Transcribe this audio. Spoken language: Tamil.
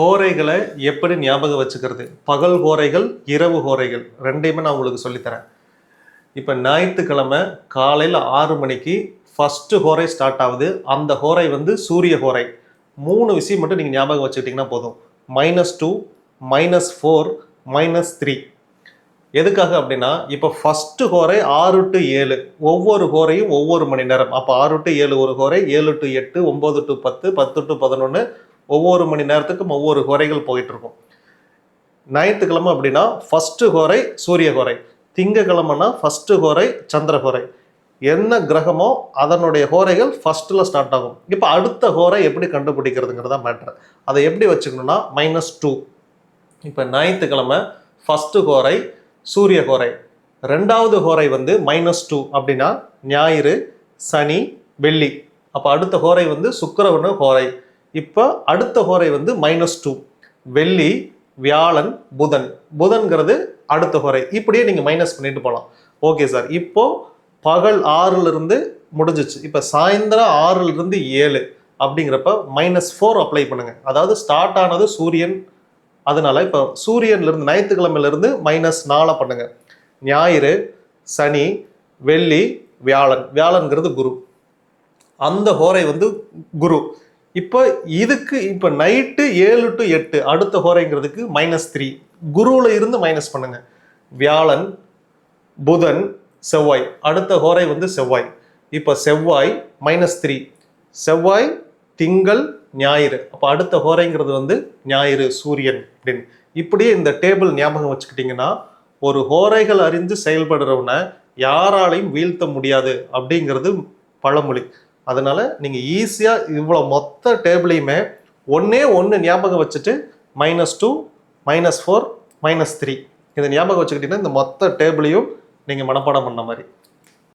கோரைகளை எப்படி ஞாபகம் வச்சுக்கிறது? பகல் கோரைகள் இரவு கோரைகள். ரெண்டையுமே நான் உங்களுக்கு சொல்லித்தரேன். இப்போ ஞாயிற்றுக்கிழமை காலையில் ஆறு மணிக்கு ஃபஸ்ட்டு கோரை ஸ்டார்ட் ஆகுது. அந்த கோரை வந்து சூரிய கோரை. மூணு விஷயம் மட்டும் நீங்கள் ஞாபகம் வச்சுக்கிட்டிங்கன்னா போதும். Minus two minus four minus three எதுக்காக அப்படின்னா இப்போ ஃபஸ்ட்டு கோரை ஆறு டு ஏழு. ஒவ்வொரு கோரையும் ஒவ்வொரு மணி நேரம். அப்போ ஆறு டு ஏழு ஒரு கோரை ஏழு டு எட்டு ஒம்பது டு பத்து பத்து டு பதினொன்று ஒவ்வொரு மணி நேரத்துக்கும் ஒவ்வொரு குறைகள் போயிட்டு இருக்கும் ஞாயிற்றுக்கிழமை அப்படின்னா ஃபஸ்ட்டு குறை சூரிய குறை திங்கக்கிழமைனா ஃபஸ்ட்டு குறை சந்திர ஹோரை. என்ன கிரகமோ அதனுடைய ஹோரைகள் ஃபஸ்ட்டில் ஸ்டார்ட் ஆகும். இப்போ அடுத்த ஹோரை எப்படி கண்டுபிடிக்கிறதுங்கிறதா மேட்ரு அதை எப்படி வச்சுக்கணும்னா மைனஸ் டூ இப்போ ஞாயிற்றுக்கிழமை ஃபஸ்ட்டு ஹோரை சூரிய ஹோரை ரெண்டாவது ஹோரை வந்து மைனஸ் டூ அப்படின்னா ஞாயிறு சனி வெள்ளி. அப்போ அடுத்த ஹோரை வந்து சுக்கரவனு ஹோரை. இப்போ அடுத்த ஹோரை வந்து மைனஸ் டூ வெள்ளி வியாழன் புதன். புதன்கிறது அடுத்த ஹோரை. இப்படியே நீங்கள் மைனஸ் பண்ணிட்டு போகலாம் ஓகே சார் இப்போ பகல் ஆறுலேருந்து முடிஞ்சிச்சு. இப்போ சாயந்தரம் ஆறுலேருந்து ஏழு அப்படிங்கிறப்ப மைனஸ் ஃபோர் அப்ளை பண்ணுங்கள் அதாவது ஸ்டார்ட் ஆனது சூரியன். அதனால இப்போ சூரியன்லேருந்து ஞாயிற்றுக்கிழமையிலேருந்து மைனஸ் நாலை பண்ணுங்கள் ஞாயிறு சனி வெள்ளி வியாழன். வியாழன்கிறது குரு. அந்த ஹோரை வந்து குரு. இப்போ இதுக்கு இப்போ நைட்டு ஏழு டு எட்டு அடுத்த ஹோரைங்கிறதுக்கு மைனஸ் த்ரீ குருவில் இருந்து மைனஸ் பண்ணுங்க. வியாழன் புதன் செவ்வாய். அடுத்த ஹோரை வந்து செவ்வாய். இப்போ செவ்வாய் மைனஸ் த்ரீ செவ்வாய் திங்கள் ஞாயிறு. அப்போ அடுத்த ஹோரைங்கிறது வந்து ஞாயிறு சூரியன் அப்படின்னு. இப்படியே இந்த டேபிள் ஞாபகம் வச்சுக்கிட்டிங்கன்னா ஒரு ஹோரைகள் அறிந்து செயல்படுறவனை யாராலையும் வீழ்த்த முடியாது அப்படிங்கிறது பழமொழி. அதனால நீங்கள் ஈஸியாக இவ்வளோ மொத்த டேபிளையுமே ஒன்றே ஒன்று ஞாபகம் வச்சுட்டு minus two minus four minus three இதை ஞாபகம் வச்சுக்கிட்டிங்கன்னா இந்த மொத்த டேபிளையும் நீங்கள் மனப்பாடம் பண்ண மாதிரி.